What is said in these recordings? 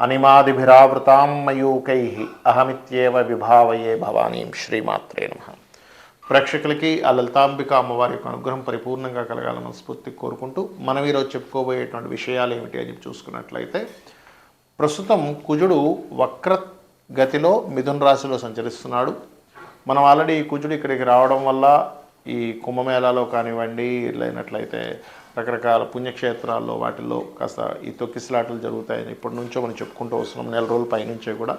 అనిమాదిభిరావృతాం మయూకై అహమిత్యేవ విభావయే భవానీం శ్రీమాత్రే నమ. ప్రేక్షకులకి ఆ లలితాంబిక అమ్మవారి యొక్క అనుగ్రహం పరిపూర్ణంగా కలగాలని మనస్ఫూర్తి కోరుకుంటూ మనం ఈరోజు చెప్పుకోబోయేటువంటి విషయాలు ఏమిటి అని చెప్పి చూసుకున్నట్లయితే ప్రస్తుతం కుజుడు వక్ర గతిలో మిథున రాశిలో సంచరిస్తున్నాడు. మనం ఆల్రెడీ ఈ కుజుడు ఇక్కడికి రావడం వల్ల ఈ కుంభమేళాలో కానివ్వండి లేనట్లయితే రకరకాల పుణ్యక్షేత్రాల్లో వాటిల్లో కాస్త ఈ తొక్కిసలాటలు జరుగుతాయని ఇప్పటి నుంచో మనం చెప్పుకుంటూ వస్తున్నాం. నెల రోజుల పైనుంచే కూడా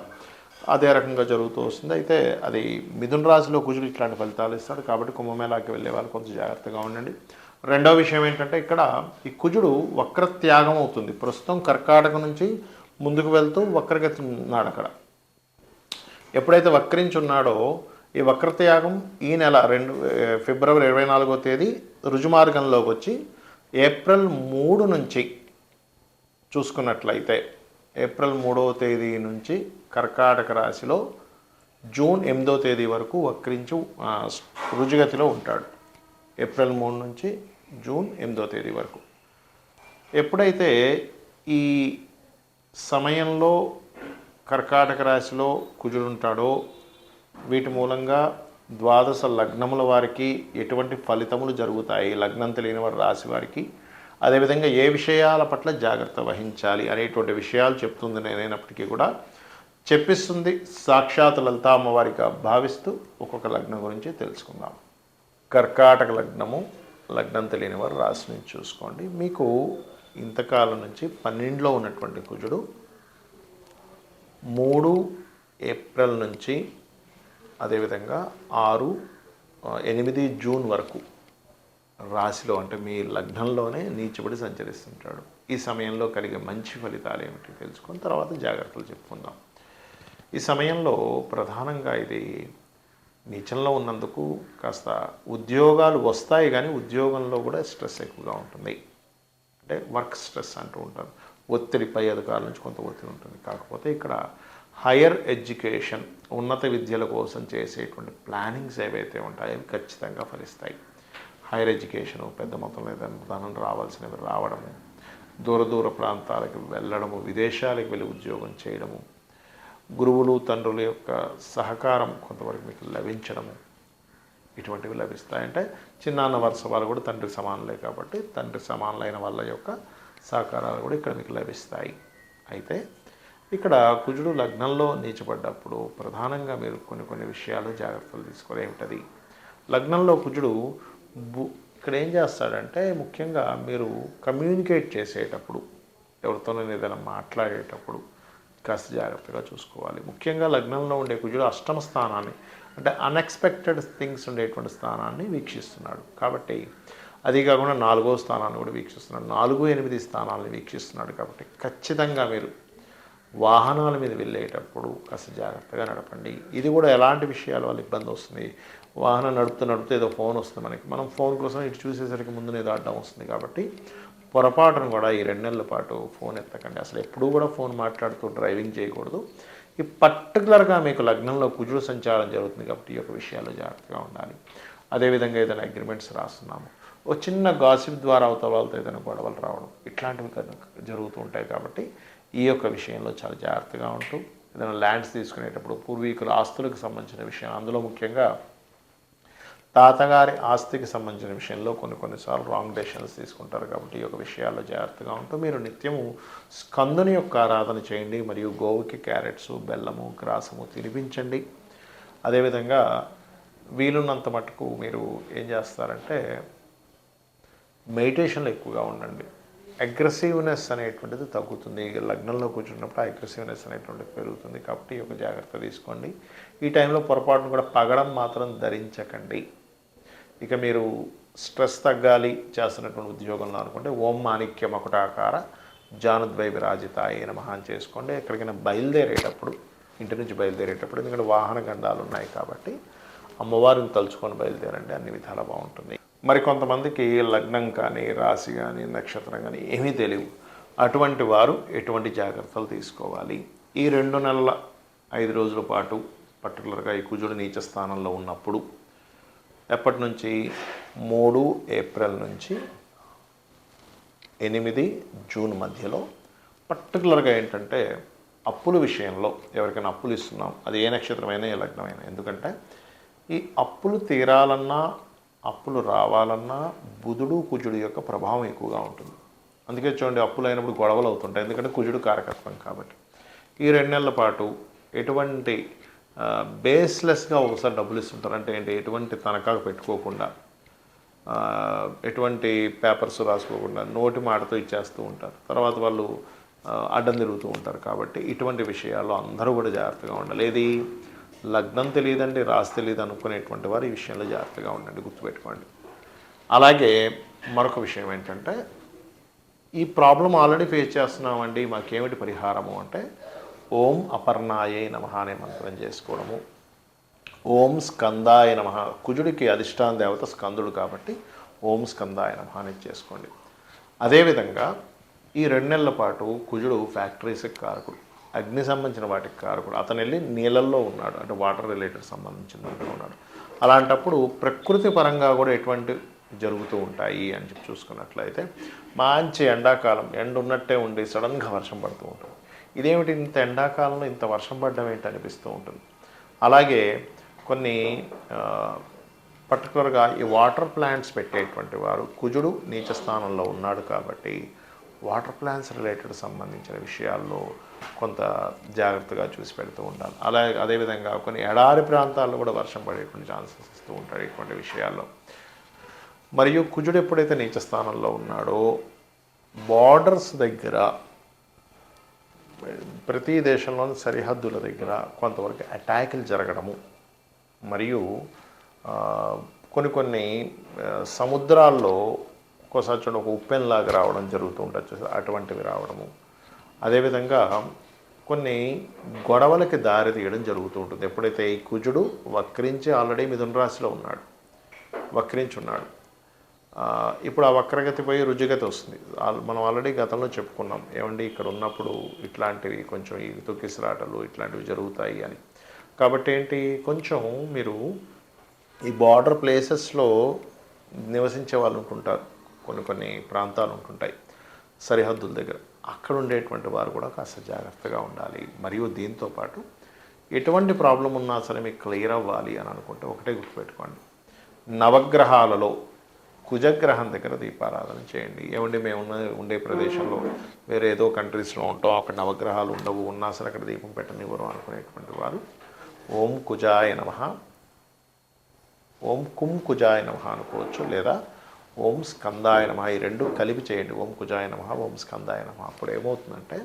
అదే రకంగా జరుగుతూ వస్తుంది. అయితే అది మిథున రాశిలో కుజుడు ఇట్లాంటి ఫలితాలు ఇస్తాడు కాబట్టి కుంభమేళాకి వెళ్ళే వాళ్ళు కొంచెం జాగ్రత్తగా ఉండండి. రెండవ విషయం ఏంటంటే ఇక్కడ ఈ కుజుడు వక్రత్యాగం అవుతుంది. ప్రస్తుతం కర్కాటక నుంచి ముందుకు వెళ్తూ వక్రగతి ఉన్నాడు అక్కడ. ఎప్పుడైతే వక్రించున్నాడో ఈ వక్రత్యాగం ఈ నెల రెండు ఫిబ్రవరి ఇరవై నాలుగో తేదీ రుజుమార్గంలోకి వచ్చి ఏప్రిల్ మూడు నుంచి చూసుకున్నట్లయితే ఏప్రిల్ మూడవ తేదీ నుంచి కర్కాటక రాశిలో జూన్ ఎనిమిదో తేదీ వరకు వక్రించి రుజుగతిలో ఉంటాడు. ఏప్రిల్ మూడు నుంచి జూన్ ఎనిమిదో తేదీ వరకు. ఎప్పుడైతే ఈ సమయంలో కర్కాటక రాశిలో కుజుడుంటాడో వీటి మూలంగా ద్వాదశ లగ్నముల వారికి ఎటువంటి ఫలితములు జరుగుతాయి? లగ్నం తెలియని వారి రాశి వారికి అదేవిధంగా ఏ విషయాల పట్ల జాగ్రత్త వహించాలి అనేటువంటి విషయాలు చెప్తుంది నేనైనప్పటికీ కూడా. చెప్పిస్తుంది సాక్షాత్ లలితా అమ్మవారిగా భావిస్తూ ఒక్కొక్క లగ్నం గురించి తెలుసుకుందాం. కర్కాటక లగ్నము లగ్నం తెలియని వారు రాశి నుంచి చూసుకోండి. మీకు ఇంతకాలం నుంచి పన్నెండులో ఉన్నటువంటి కుజుడు మూడు ఏప్రిల్ నుంచి అదేవిధంగా ఆరు ఎనిమిది జూన్ వరకు రాశిలో అంటే మీ లగ్నంలోనే నీచబడి సంచరిస్తుంటాడు. ఈ సమయంలో కలిగే మంచి ఫలితాలు ఏమిటి తెలుసుకొని తర్వాత జాగ్రత్తలు చెప్పుకుందాం. ఈ సమయంలో ప్రధానంగా ఇది నీచంలో ఉన్నందుకు కాస్త ఉద్యోగాలు వస్తాయి కానీ ఉద్యోగంలో కూడా స్ట్రెస్ ఎక్కువగా ఉంటుంది. అంటే వర్క్ స్ట్రెస్ అంటూ ఉంటారు. ఒత్తిడి పై అధికారుల నుంచి కొంత ఒత్తిడి ఉంటుంది. కాకపోతే ఇక్కడ హయ్యర్ ఎడ్యుకేషన్ ఉన్నత విద్యల కోసం చేసేటువంటి ప్లానింగ్స్ ఏవైతే ఉంటాయో అవి ఖచ్చితంగా ఫలిస్తాయి. హైయర్ ఎడ్యుకేషన్ పెద్ద మొత్తంలో ఏదైనా ధనం రావాల్సినవి రావడము దూర దూర ప్రాంతాలకు వెళ్ళడము విదేశాలకు వెళ్ళి ఉద్యోగం చేయడము గురువులు తండ్రుల యొక్క సహకారం కొంతవరకు మీకు లభించడము ఇటువంటివి లభిస్తాయి అంటే చిన్నాన్న వరుస వాళ్ళు కూడా తండ్రి సమానులే కాబట్టి తండ్రి సమానులైన వాళ్ళ యొక్క సహకారాలు కూడా ఇక్కడ మీకు లభిస్తాయి. అయితే ఇక్కడ కుజుడు లగ్నంలో నీచబడ్డప్పుడు ప్రధానంగా మీరు కొన్ని కొన్ని విషయాలు జాగ్రత్తలు తీసుకోవాలి. ఏమిటది? లగ్నంలో కుజుడు బు ఇక్కడ ఏం చేస్తాడంటే ముఖ్యంగా మీరు కమ్యూనికేట్ చేసేటప్పుడు ఎవరితోనైనా ఏదైనా మాట్లాడేటప్పుడు కాస్త జాగ్రత్తగా చూసుకోవాలి. ముఖ్యంగా లగ్నంలో ఉండే కుజుడు అష్టమ స్థానాన్ని అంటే అన్ఎక్స్పెక్టెడ్ థింగ్స్ ఉండేటువంటి స్థానాన్ని వీక్షిస్తున్నాడు. కాబట్టి అది కాకుండా నాలుగో స్థానాన్ని కూడా వీక్షిస్తున్నాడు. నాలుగు ఎనిమిది స్థానాలను వీక్షిస్తున్నాడు కాబట్టి ఖచ్చితంగా మీరు వాహనాల మీద వెళ్ళేటప్పుడు కాస్త జాగ్రత్తగా నడపండి. ఇది కూడా ఎలాంటి విషయాల వల్ల ఇబ్బంది వస్తుంది? వాహనం నడుపుతూ నడుపుతూ ఏదో ఫోన్ వస్తుంది మనకి. మనం ఫోన్ కోసం ఇటు చూసేసరికి ముందు ఏదో అడ్డం వస్తుంది కాబట్టి పొరపాటును కూడా ఈ రెండు నెలల పాటు ఫోన్ ఎత్తకండి. అసలు ఎప్పుడూ కూడా ఫోన్ మాట్లాడుతూ డ్రైవింగ్ చేయకూడదు. ఈ పర్టికులర్గా మీకు లగ్నంలో కుజుడు సంచారం జరుగుతుంది కాబట్టి ఈ యొక్క విషయాల్లో జాగ్రత్తగా ఉండాలి. అదేవిధంగా ఏదైనా అగ్రిమెంట్స్ రాస్తున్నాము. ఓ చిన్న గాసిప్ ద్వారా అవతల వాళ్ళతో ఏదైనా గొడవలు రావడం ఇట్లాంటివి కనుక జరుగుతూ ఉంటాయి కాబట్టి ఈ యొక్క విషయంలో చాలా జాగ్రత్తగా ఉంటూ ఏదైనా ల్యాండ్స్ తీసుకునేటప్పుడు పూర్వీకుల ఆస్తులకు సంబంధించిన విషయం అందులో ముఖ్యంగా తాతగారి ఆస్తికి సంబంధించిన విషయంలో కొన్ని కొన్నిసార్లు రాంగ్ డెసిషన్స్ తీసుకుంటారు కాబట్టి ఈ యొక్క విషయాల్లో జాగ్రత్తగా ఉంటూ మీరు నిత్యము స్కందుని యొక్క ఆరాధన చేయండి మరియు గోవుకి క్యారెట్స్ బెల్లము గ్రాసము తినిపించండి. అదేవిధంగా వీలున్నంత మటుకు మీరు ఏం చేస్తారంటే మెడిటేషన్లు ఎక్కువగా ఉండండి. అగ్రెసివ్నెస్ అనేటువంటిది తగ్గుతుంది. లగ్నంలో కూర్చున్నప్పుడు అగ్రెసివ్నెస్ అనేటువంటిది పెరుగుతుంది. కాబట్టి ఈ యొక్క జాగ్రత్త తీసుకోండి. ఈ టైంలో పొరపాటును కూడా పగడం మాత్రం ధరించకండి. ఇక మీరు స్ట్రెస్ తగ్గాలి చేస్తున్నటువంటి ఉద్యోగంలో అనుకుంటే ఓం మాణిక్యం ఒకటాకార జానుద్వై విరాజితాయ నమః అని చేసుకోండి. ఎక్కడికైనా బయలుదేరేటప్పుడు ఇంటి నుంచి బయలుదేరేటప్పుడు ఎందుకంటే వాహన గండాలు ఉన్నాయి కాబట్టి అమ్మవారిని తలుచుకొని బయలుదేరండి. అన్ని విధాలా బాగుంటుంది. మరి కొంతమందికి లగ్నం కానీ రాశి కానీ నక్షత్రం కానీ ఏమీ తెలియవు. అటువంటి వారు ఎటువంటి జాగ్రత్తలు తీసుకోవాలి? ఈ రెండు నెలల ఐదు రోజుల పాటు పర్టికులర్గా ఈ కుజుడు నీచ స్థానంలో ఉన్నప్పుడు ఎప్పటి నుంచి? మూడు ఏప్రిల్ నుంచి ఎనిమిది జూన్ మధ్యలో పర్టికులర్గా ఏంటంటే అప్పుల విషయంలో ఎవరికైనా అప్పులు ఇస్తున్నాం. అది ఏ నక్షత్రమైనా ఏ లగ్నమైనా. ఎందుకంటే ఈ అప్పులు తీరాలన్నా అప్పులు రావాలన్నా బుధుడు కుజుడు యొక్క ప్రభావం ఎక్కువగా ఉంటుంది. అందుకే చూడండి అప్పులు అయినప్పుడు గొడవలు అవుతుంటాయి. ఎందుకంటే కుజుడు కారకత్వం కాబట్టి. ఈ రెండు నెలల పాటు ఎటువంటి బేస్లెస్గా ఒకసారి డబ్బులు ఇస్తుంటారు. అంటే ఏంటి? ఎటువంటి తనఖాకు పెట్టుకోకుండా ఎటువంటి పేపర్స్ రాసుకోకుండా నోటి మాటతో ఇచ్చేస్తూ ఉంటారు. తర్వాత వాళ్ళు అడ్డం తిరుగుతూ ఉంటారు. కాబట్టి ఇటువంటి విషయాల్లో అందరూ కూడా జాగ్రత్తగా ఉండాలి. ఏది? లగ్నం తెలియదండి రాసి తెలియదు అనుకునేటువంటి వారు ఈ విషయంలో జాగ్రత్తగా ఉండండి గుర్తుపెట్టుకోండి. అలాగే మరొక విషయం ఏంటంటే ఈ ప్రాబ్లం ఆల్రెడీ ఫేస్ చేస్తున్నామండి మాకేమిటి పరిహారము అంటే ఓం అపర్ణాయే నమ అనే మంత్రం చేసుకోవడము. ఓం స్కందాయ నమ కుజుడికి అధిష్టాన దేవత స్కందుడు కాబట్టి ఓం స్కందాయ నమ అనేది చేసుకోండి. అదేవిధంగా ఈ రెండు నెలల పాటు కుజుడు ఫ్యాక్టరీస్కి కారకుడు. అగ్ని సంబంధించిన వాటికి కారకుడు అతను వెళ్ళి నీళ్ళల్లో ఉన్నాడు. అంటే వాటర్ రిలేటెడ్ సంబంధించిన దాంట్లో ఉన్నాడు. అలాంటప్పుడు ప్రకృతి పరంగా కూడా ఎటువంటి జరుగుతూ ఉంటాయి అని చెప్పి చూసుకున్నట్లయితే మంచి ఎండాకాలం ఎండ ఉన్నట్టే ఉండి సడన్గా వర్షం పడుతూ ఉంటుంది. ఇదేమిటి ఇంత ఎండాకాలంలో ఇంత వర్షం పడడం ఏంటి అనిపిస్తూ ఉంటుంది? అలాగే కొన్ని పర్టికులర్గా ఈ వాటర్ ప్లాంట్స్ పెట్టేటువంటి వారు కుజుడు నీచ స్థానంలో ఉన్నాడు కాబట్టి వాటర్ ప్లాన్స్ రిలేటెడ్ సంబంధించిన విషయాల్లో కొంత జాగ్రత్తగా చూసి పెడుతూ ఉండాలి. అలాగే అదేవిధంగా కొన్ని ఎడారి ప్రాంతాల్లో కూడా వర్షం పడేటువంటి ఛాన్సెస్ ఇస్తూ ఉంటాడు ఇటువంటి విషయాల్లో. మరియు కుజుడు ఎప్పుడైతే నీచ స్థానంలో ఉన్నాడో బార్డర్స్ దగ్గర ప్రతి దేశంలోని సరిహద్దుల దగ్గర కొంతవరకు అటాకులు జరగడము మరియు కొన్ని కొన్ని సముద్రాల్లో ఒక్కోసారి చూడండి ఒక ఉప్పెన్లాగా రావడం జరుగుతూ ఉండొచ్చు అటువంటివి రావడము. అదేవిధంగా కొన్ని గొడవలకి దారి తీయడం జరుగుతూ ఉంటుంది. ఎప్పుడైతే ఈ కుజుడు వక్రించి ఆల్రెడీ మిథున రాశిలో ఉన్నాడు వక్రించి ఉన్నాడు ఇప్పుడు ఆ వక్రగతి పోయి రుజుగతి వస్తుంది. మనం ఆల్రెడీ గతంలో చెప్పుకున్నాం ఏమండి ఇక్కడ ఉన్నప్పుడు ఇట్లాంటివి కొంచెం ఈ తొక్కిసలాటలు ఇట్లాంటివి జరుగుతాయి అని. కాబట్టి ఏంటి కొంచెం మీరు ఈ బార్డర్ ప్లేసెస్లో నివసించే వాళ్ళు ఉంటుంటారు. కొన్ని కొన్ని ప్రాంతాలు ఉంటుంటాయి సరిహద్దుల దగ్గర. అక్కడ ఉండేటువంటి వారు కూడా కాస్త జాగ్రత్తగా ఉండాలి. మరియు దీంతో పాటు ఎటువంటి ప్రాబ్లం ఉన్నా సరే మీకు క్లియర్ అవ్వాలి అని అనుకుంటే ఒకటే గుర్తుపెట్టుకోండి. నవగ్రహాలలో కుజగ్రహం దగ్గర దీపారాధన చేయండి. ఏమండి మేము ఉన్న ఉండే ప్రదేశంలో వేరే ఏదో కంట్రీస్లో ఉంటాం. అక్కడ నవగ్రహాలు ఉండవు. ఉన్నా సరే అక్కడ దీపం పెట్టనివ్వరు అనుకునేటువంటి వారు. ఓం కుజాయ నమ. ఓం కుం కుజాయ నమ అనుకోవచ్చు. లేదా ఓం స్కందాయ నమ. ఈ రెండు కలిపి చేయండి. ఓం కుజాయ నమ ఓం స్కందాయ నమ. అప్పుడు ఏమవుతుందంటే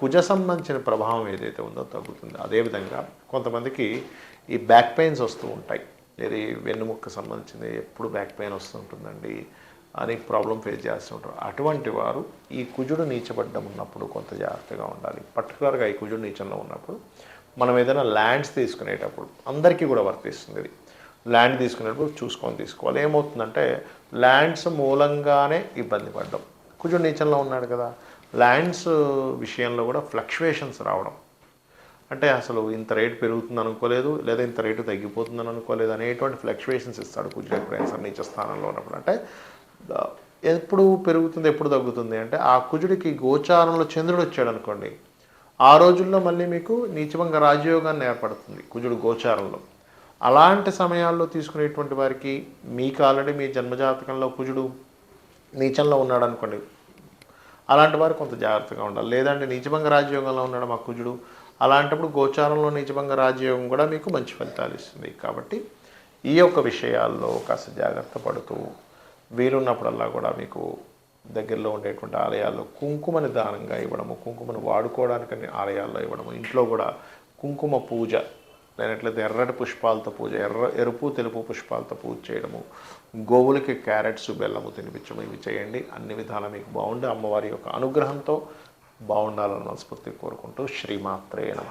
కుజ సంబంధించిన ప్రభావం ఏదైతే ఉందో తగ్గుతుంది. అదేవిధంగా కొంతమందికి ఈ బ్యాక్ పెయిన్స్ వస్తూ ఉంటాయి. ఇది వెన్నుముక్క సంబంధించింది ఎప్పుడు బ్యాక్ పెయిన్ వస్తుంటుందండి అని ప్రాబ్లం ఫేస్ చేస్తూ ఉంటారు. అటువంటి వారు ఈ కుజుడు నీచబడ్డం ఉన్నప్పుడు కొంత జాగ్రత్తగా ఉండాలి. పర్టికులర్గా ఈ కుజుడు నీచంలో ఉన్నప్పుడు మనం ఏదైనా ల్యాండ్స్ తీసుకునేటప్పుడు అందరికీ కూడా వర్తిస్తుంది ఇది. ల్యాండ్ తీసుకునేటప్పుడు చూసుకొని తీసుకోవాలి. ఏమవుతుందంటే ల్యాండ్స్ మూలంగానే ఇబ్బంది పడ్డం. కుజుడు నీచంలో ఉన్నాడు కదా. ల్యాండ్స్ విషయంలో కూడా ఫ్లక్చువేషన్స్ రావడం. అంటే అసలు ఇంత రేటు పెరుగుతుంది అనుకోలేదు లేదా ఇంత రేటు తగ్గిపోతుందని అనుకోలేదు అనేటువంటి ఫ్లక్చువేషన్స్ ఇస్తాడు కుజుడు ప్రయాణం సరే నీచ స్థానంలో ఉన్నప్పుడు. అంటే ఎప్పుడు పెరుగుతుంది ఎప్పుడు తగ్గుతుంది? అంటే ఆ కుజుడికి గోచారంలో చంద్రుడు వచ్చాడు అనుకోండి. ఆ రోజుల్లో మళ్ళీ మీకు నీచభంగ రాజయోగాన్ని ఏర్పడుతుంది కుజుడు గోచారంలో. అలాంటి సమయాల్లో తీసుకునేటువంటి వారికి మీకు ఆల్రెడీ మీ జన్మజాతకంలో కుజుడు నీచంలో ఉన్నాడు అనుకోండి అలాంటి వారు కొంత జాగ్రత్తగా ఉండాలి. లేదంటే నిజభంగ రాజయోగంలో ఉన్నాడు మా కుజుడు అలాంటప్పుడు గోచారంలో నీచభంగ రాజయోగం కూడా మీకు మంచి ఫలితాలు ఇస్తుంది. కాబట్టి ఈ యొక్క విషయాల్లో కాస్త జాగ్రత్త పడుతూ వీలున్నప్పుడల్లా కూడా మీకు దగ్గరలో ఉండేటువంటి ఆలయాల్లో కుంకుమని దానంగా ఇవ్వడము కుంకుమను వాడుకోవడానికని ఆలయాల్లో ఇవ్వడము ఇంట్లో కూడా కుంకుమ పూజ లేనట్లయితే ఎర్రటి పుష్పాలతో పూజ ఎర్ర ఎరుపు తెలుపు పుష్పాలతో పూజ చేయడము గోవులకి క్యారెట్స్ బెల్లము తినిపించడం ఇవి చేయండి. అన్ని విధాలా మీకు బాగుండి అమ్మవారి యొక్క అనుగ్రహంతో బాగుండాలని మనస్ఫూర్తి కోరుకుంటూ శ్రీమాత్రే నమ.